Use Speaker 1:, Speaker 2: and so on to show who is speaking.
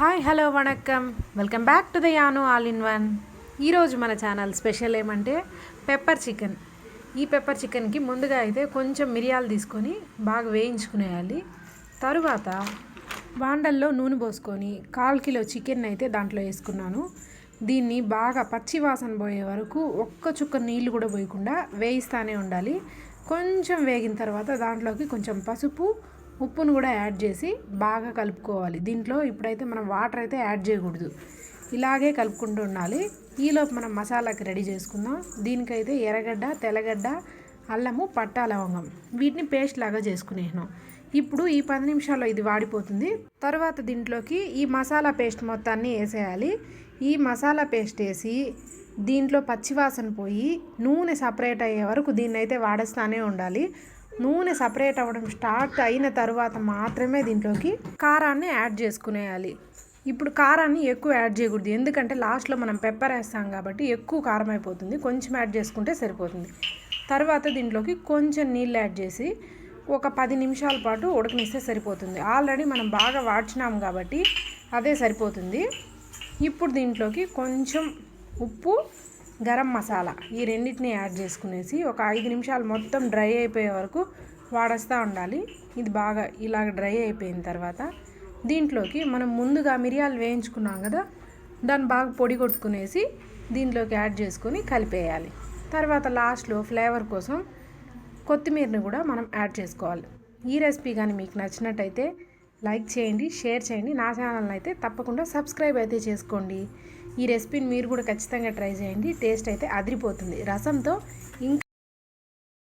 Speaker 1: Hi hello వణక్కం welcome back to the యాను all in one. ఈరోజు మన ఛానల్ స్పెషల్ ఏమంటే పెప్పర్ చికెన్. ఈ పెప్పర్ చికెన్కి ముందుగా అయితే కొంచెం మిరియాలు తీసుకొని బాగా వేయించుకునేయాలి. తరువాత వాండల్లో నూనె పోసుకొని కాల్ కిలో చికెన్ అయితే దాంట్లో వేసుకున్నాను. దీన్ని బాగా పచ్చి వాసన పోయే వరకు ఒక్క చుక్క నీళ్ళు కూడా పోయకుండా వేయిస్తానే ఉండాలి. కొంచెం వేగిన తర్వాత దాంట్లోకి కొంచెం పసుపు ఉప్పును కూడా యాడ్ చేసి బాగా కలుపుకోవాలి. దీంట్లో ఇప్పుడైతే మనం వాటర్ అయితే యాడ్ చేయకూడదు. ఇలాగే కలుపుకుంటూ ఉండాలి. ఈలోపు మనం మసాలాకి రెడీ చేసుకుందాం. దీనికైతే ఎర్రగడ్డ తెల్లగడ్డ అల్లము పట్టా లవంగం వీటిని పేస్ట్ లాగా చేసుకునేను ఇప్పుడు ఈ పది నిమిషాల్లో ఇది వాడిపోతుంది. తర్వాత దీంట్లోకి ఈ మసాలా పేస్ట్ మొత్తాన్ని వేసేయాలి. ఈ మసాలా పేస్ట్ వేసి దీంట్లో పచ్చివాసన పోయి నూనె సపరేట్ అయ్యే వరకు దీన్ని అయితే వాడేస్తానే ఉండాలి. నూనె సపరేట్ అవ్వడం స్టార్ట్ అయిన తర్వాత మాత్రమే దీంట్లోకి కారాన్ని యాడ్ చేసుకునేయాలి. ఇప్పుడు కారాన్ని ఎక్కువ యాడ్ చేయకూడదు. ఎందుకంటే లాస్ట్లో మనం పెప్పర్ వేస్తాం కాబట్టి ఎక్కువ కారం అయిపోతుంది. కొంచెం యాడ్ చేసుకుంటే సరిపోతుంది. తర్వాత దీంట్లోకి కొంచెం నీళ్ళు యాడ్ చేసి ఒక పది నిమిషాల పాటు ఉడకనిస్తే సరిపోతుంది. ఆల్రెడీ మనం బాగా వాడ్చినాం కాబట్టి అదే సరిపోతుంది. ఇప్పుడు దీంట్లోకి కొంచెం ఉప్పు గరం మసాలా ఈ రెండింటిని యాడ్ చేసుకునేసి ఒక ఐదు నిమిషాలు మొత్తం డ్రై అయిపోయే వరకు వాడేస్తూ ఉండాలి. ఇది బాగా ఇలాగ డ్రై అయిపోయిన తర్వాత దీంట్లోకి మనం ముందుగా మిరియాలు వేయించుకున్నాం కదా దాన్ని బాగా పొడి కొట్టుకునేసి దీంట్లోకి యాడ్ చేసుకొని కలిపేయాలి. తర్వాత లాస్ట్లో ఫ్లేవర్ కోసం కొత్తిమీరని కూడా మనం యాడ్ చేసుకోవాలి. ఈ రెసిపీ కానీ మీకు నచ్చినట్టయితే లైక్ చేయండి షేర్ చేయండి. నా ఛానల్ని అయితే తప్పకుండా సబ్స్క్రైబ్ అయితే చేసుకోండి. ఈ రెసిపీని మీరు కూడా ఖచ్చితంగా ట్రై చేయండి. టేస్ట్ అయితే అదిరిపోతుంది. రసంతో ఇంకా